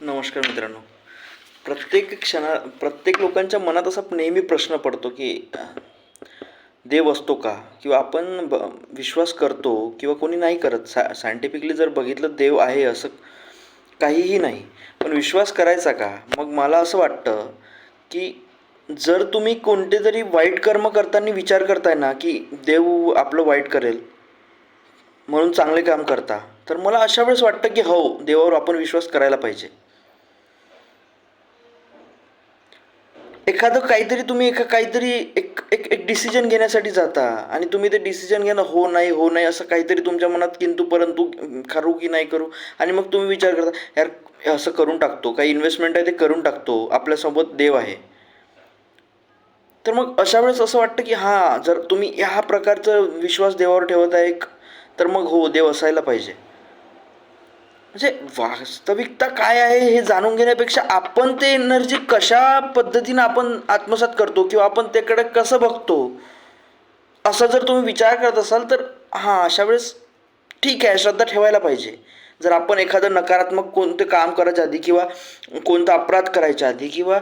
नमस्कार मित्रांनो. प्रत्येक क्षणा प्रत्येक लोकांच्या मनात असा नेहमी प्रश्न पडतो की देव असतो का? किंवा आपण ब विश्वास करतो किंवा कोणी नाही करत. सा सायंटिफिकली जर बघितलं देव आहे असं काहीही नाही. पण विश्वास करायचा का? मग मला असं वाटतं की जर तुम्ही कोणते तरी वाईट कर्म करताना विचार करताय ना की देव आपलं वाईट करेल म्हणून चांगले काम करता तर मला अशा वेळेस वाटतं की हो देवावर आपण विश्वास करायला पाहिजे. एखादं काहीतरी तुम्ही एका काहीतरी एक एक एक डिसिजन घेण्यासाठी जाता आणि तुम्ही ते डिसिजन घेणं हो नाही हो नाही असं काहीतरी तुमच्या मनात किंतु परंतु करू की नाही करू आणि मग तुम्ही विचार करता यार असं करून टाकतो काही इन्व्हेस्टमेंट आहे ते करून टाकतो आपल्यासोबत देव आहे. तर मग अशा वेळेस असं वाटतं की हां जर तुम्ही ह्या प्रकारचं विश्वास देवावर ठेवत आहे तर मग हो देव असायला पाहिजे. म्हणजे वास्तविकता काय आहे हे जाणून घेण्यापेक्षा आपण ते एनर्जी कशा पद्धतीनं आपण आत्मसात करतो किंवा आपण त्याकडे कसं बघतो असा जर तुम्ही विचार करत असाल तर हां अशा वेळेस ठीक आहे श्रद्धा ठेवायला पाहिजे. जर आपण एखादं नकारात्मक कोणतं काम करायच्या आधी किंवा कोणता अपराध करायच्या आधी किंवा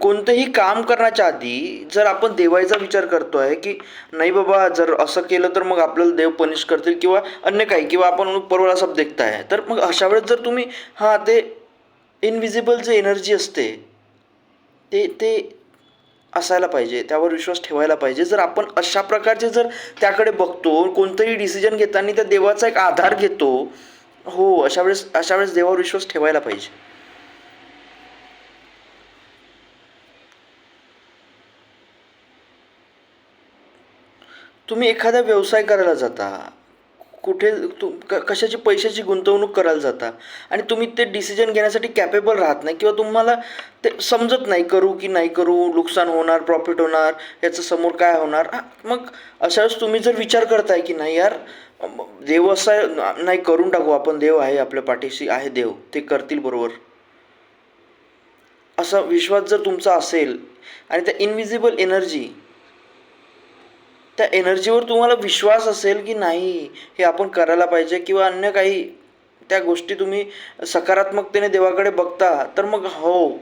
कोणतंही काम करण्याच्या आधी जर आपण देवायचा विचार करतो आहे की नाही बाबा जर असं केलं तर मग आपल्याला देव पनिश करतील किंवा अन्य काही किंवा आपण परवडा सब देखताय तर मग अशा वेळेस जर तुम्ही हां ते इनविजिबल जे एनर्जी असते ते ते असायला पाहिजे त्यावर विश्वास ठेवायला पाहिजे. जर आपण अशा प्रकारचे जर त्याकडे बघतो कोणतंही डिसिजन घेताना त्या देवाचा एक आधार घेतो हो अशा वेळेस अशा वेळेस देवावर विश्वास ठेवायला पाहिजे. तुम्ही एखादा व्यवसाय करायला जाता कुठे तु कशाची पैशाची गुंतवणूक करायला जाता आणि तुम्ही ते डिसिजन घेण्यासाठी कॅपेबल राहत नाही किंवा तुम्हाला ते समजत नाही करू की नाही करू नुकसान होणार प्रॉफिट होणार याचं समोर काय होणार मग अशा वेळेस तुम्ही जर विचार करताय की नाही यार देव असा आहे, नाही करून टाकू आपण देव आहे आपल्या पाठीशी आहे देव ते करतील बरोबर. असा विश्वास जर तुमचा असेल आणि त्या इनविजिबल एनर्जी त्या एनर्जीवर तुम्हाला विश्वास असेल की नाही हे आपण करायला पाहिजे किंवा अन्य काही त्या गोष्टी तुम्ही सकारात्मकतेने देवाकडे बघता तर मग हो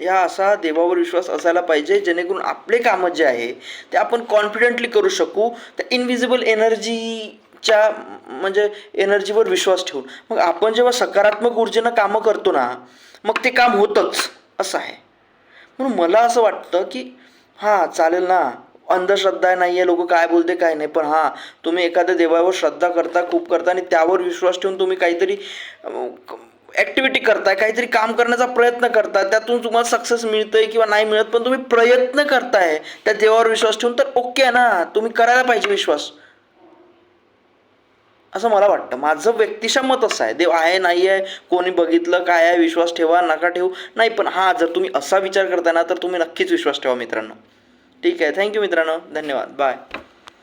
या असा देवावर विश्वास असायला पाहिजे जेणेकरून आपले कामं जे आहे ते आपण कॉन्फिडेंटली करू शकू. त्या इनविजिबल एनर्जी च्या म्हणजे एनर्जीवर विश्वास ठेवून. मग आपण जेव्हा सकारात्मक ऊर्जेनं कामं करतो ना मग ते काम होतंच. असं आहे. म्हणून मला असं वाटतं की हां चालेल ना. अंधश्रद्धा नाही आहे लोक काय बोलते काय नाही. पण हां तुम्ही एखाद्या देवावर श्रद्धा करता खूप करता आणि त्यावर विश्वास ठेवून तुम्ही काहीतरी ॲक्टिव्हिटी करताय काहीतरी काम करण्याचा प्रयत्न करताय. त्यातून तुम्हाला सक्सेस मिळतंय किंवा नाही मिळत पण तुम्ही प्रयत्न करताय. त्या देवावर विश्वास ठेवून तर ओके आहे ना. तुम्ही करायला पाहिजे विश्वास. असं मला वाटतं. माझं व्यक्तिशा मत असं आहे. देव आहे नाही आहे कोणी बघितलं काय आहे विश्वास ठेवा नका ठेवू. नाही पण हां जर तुम्ही असा विचार करताय ना तर तुम्ही नक्कीच विश्वास ठेवा मित्रांनो. ठीक आहे. थँक्यू मित्रांनो. धन्यवाद. बाय